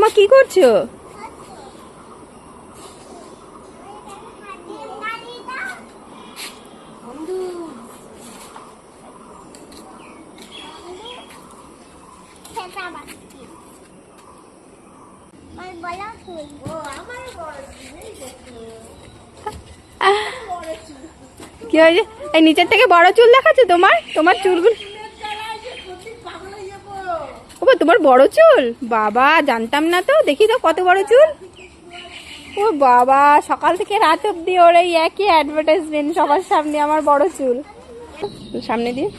ঠাকুমা কি করছ? কি হয়েছে? এই নিচের থেকে বড় চুল দেখাচ্ছে তোমার? তোমার চুলগুলো ও তোমার বড় চুল? বাবা, জানতাম না তো। দেখি তো কত বড় চুল। ও বাবা, সকাল থেকে রাত অব্দি ওর এই একই অ্যাডভার্টাইজমেন্ট সবার সামনে আমার বড় চুল। সামনে দিয়ে।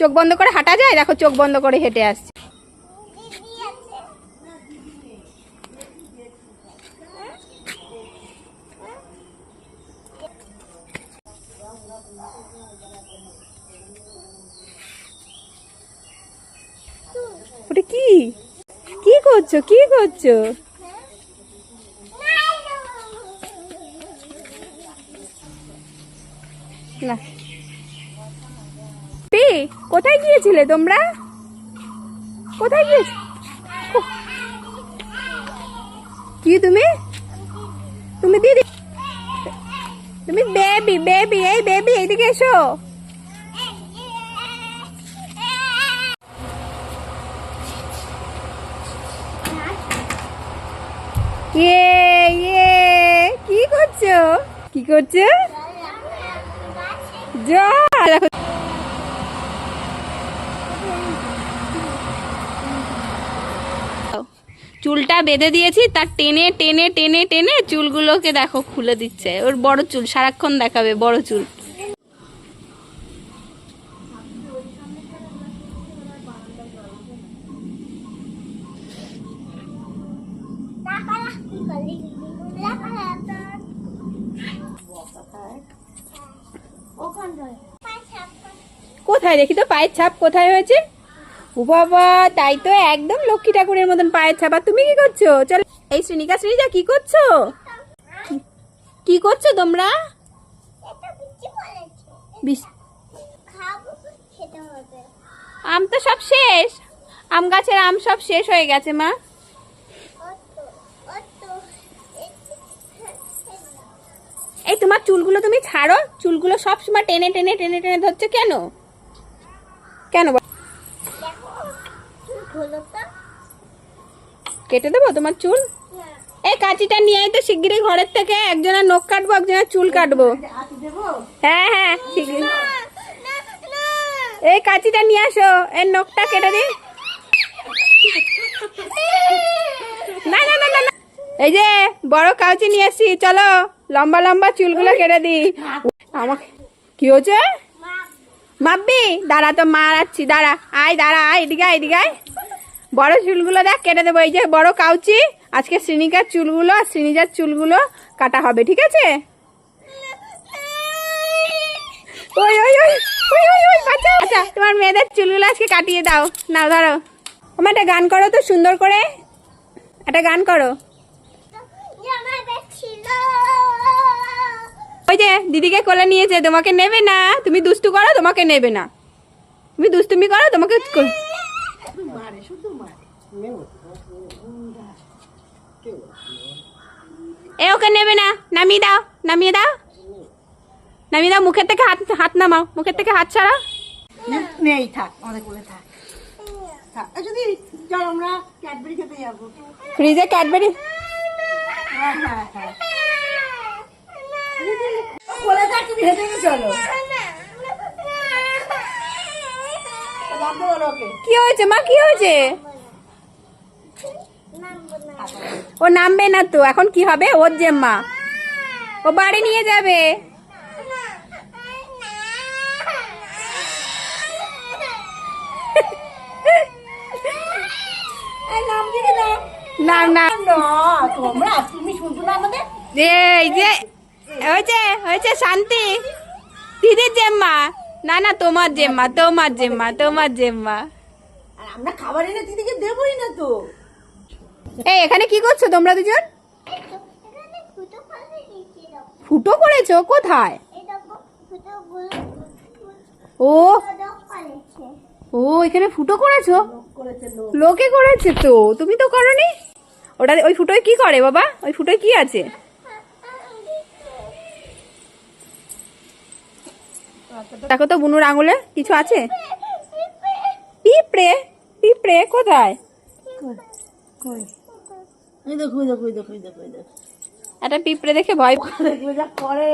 চোখ বন্ধ করে হাঁটা যায়? দেখো, চোখ বন্ধ করে হেঁটে আসছে। ওটা কি? কি করছ? কি করছ? পে, কোথায় গিয়েছিলে তোমরা? কোথায় গিয়েছ কি তুমি? তুমি দিদি তুমি বেবি বেবি এই বেবি এইদিকে এসো। ইয়ে ইয়ে করছ? করছ? চুলটা বেঁধে দিয়েছি, তার টেনে টেনে টেনে টেনে চুলগুলোকে দেখো খুলে দিচ্ছে। ওর বড় চুল, সারাক্ষণ দেখাবে বড় চুল। কোথায় দেখি তো পায়ের ছাপ কোথায় হয়েছে? ও বাবা, তাই তো একদম লক্ষ্মী ঠাকুরের মতন পায়ের ছাপ। আর তুমি কি করছ? চল, এই শ্রেণিকা শ্রেণিকা কি করছ? কি করছ তোমরা? আম তো সব শেষ। আম গাছের আম সব শেষ হয়ে গেছে, মা। এই তোমার চুলগুলো তুমি ছাড়ো চুলগুলো সব সময় টেনে টেনে টেনে টেনে ধরছো কেন? কেন কেটে দেবো তোমার চুল? এই কাঁচিটা নিয়ে আয় তো শিগগিরই ঘরের থেকে একজনের নখ কাটবো একজনের চুল কাটবো। হ্যাঁ হ্যাঁ এই কাঁচিটা নিয়ে আসো এর নখটা কেটে দিই না না না না। এই যে বড় কাউচি নিয়ে আসি চলো লম্বা লম্বা চুলগুলো কেটে দিই। আমাকে কি হয়েছে? মাপবি? দাঁড়া তো মারাচ্ছি দাঁড়া আয় দাঁড়া আয় এদিকে আয়, এদিকে আয়। বড় চুলগুলো দেখ কেটে দেবো এই যে বড় কাউচি। আজকে শ্রীনিকার চুলগুলো আর শ্রীনিজার চুলগুলো কাটা হবে ঠিক আছে? ওই ওই ওই ওই ওই ওই বাচ্চা আচ্ছা তোমার মেয়েদের চুলগুলো আজকে কাটিয়ে দাও। নাও ধরো। আমার একটা গান করো তো সুন্দর করে। একটা গান করো। ওই যে দিদিকে কোলে নিয়েছে তোমাকে নেবে না। তুমি দুষ্টু করো তোমাকে নেবে না। তুমি দুষ্টুমি করো তোমাকে এ ওকে নেবে না। নামিয়ে দাও নামিয়ে দাও। নামিয়ে দাও মুখের থেকে হাত হাত নামাও। মুখের থেকে হাত ছাড়া নেই থাক আমাদের কোলে থাক। ফ্রিজে ক্যাডবেরি হ্যাঁ হ্যাঁ হ্যাঁ। কোলে থাক তুমি হেঁটে হেঁটে চলো। কি হয়েছে মা কি হয়েছে? ও নামবে না তো এখন কি হবে? ওর জেম্মা ও বাড়ি নিয়ে যাবে। নাম না না। না তোমরা তুমি শুনছো না আমাদের এই যে হয়েছে হয়েছে শান্তি। দিদির জেম্মা। না না তোমার জেম্মা তোমার জেম্মা তোমার জেম্মা। আমরা খাবার এনে দিদিকে দেবই না তো। এই এখানে কি করছ তোমরা দুজন? ফুটো করেছ? কোথায়? ও। ও এখানে ফুটো করেছ? লোকে করেছে তো। তুমি তো করনি? ওটা ওই ফুটোয় কি করে বাবা? ওই ফুটোয় কি আছে? দেখো তো বুনুর আঙুলে কিছু আছে? পিঁপড়ে পিঁপড়ে কোথায়? একটা পিঁপড়ে দেখে ভয় করে